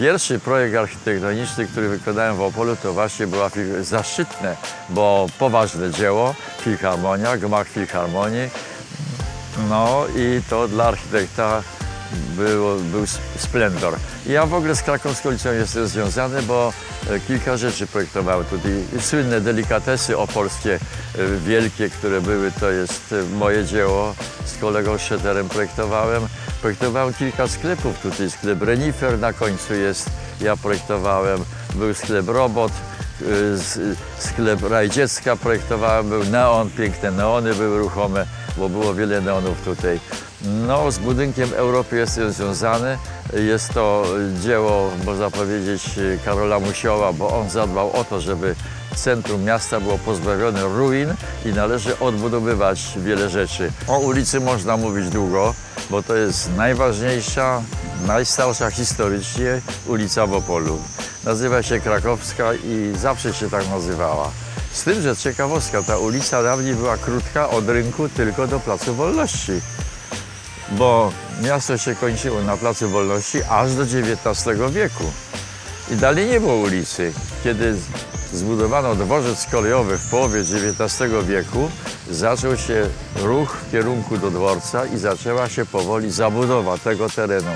Pierwszy projekt architektoniczny, który wykonałem w Opolu, to właśnie była zaszczytne, bo poważne dzieło, Filharmonia, gmach Filharmonii. No i to dla architekta był sp- splendor. Ja w ogóle z krakowską ulicą jestem związany, bo e, kilka rzeczy projektowałem tutaj. Słynne delikatesy opolskie, e, wielkie, które były, to jest e, moje dzieło. Z kolegą Szeterem projektowałem. Projektowałem kilka sklepów tutaj. Sklep Renifer na końcu jest, ja projektowałem. Był sklep Robot, sklep Raj Dziecka projektowałem, był neon, piękne neony były ruchome, bo było wiele neonów tutaj. No, z budynkiem Europy jestem związany. Jest to dzieło, można powiedzieć, Karola Musioła, bo on zadbał o to, żeby centrum miasta było pozbawione ruin i należy odbudowywać wiele rzeczy. O ulicy można mówić długo, bo to jest najważniejsza, najstarsza historycznie ulica w Opolu. Nazywa się Krakowska i zawsze się tak nazywała. Z tym, że ciekawostka, ta ulica dawniej była krótka od rynku tylko do Placu Wolności bo miasto się kończyło na Placu Wolności aż do XIX wieku. I dalej nie było ulicy. Kiedy zbudowano dworzec kolejowy w połowie XIX wieku, zaczął się ruch w kierunku do dworca i zaczęła się powoli zabudowa tego terenu.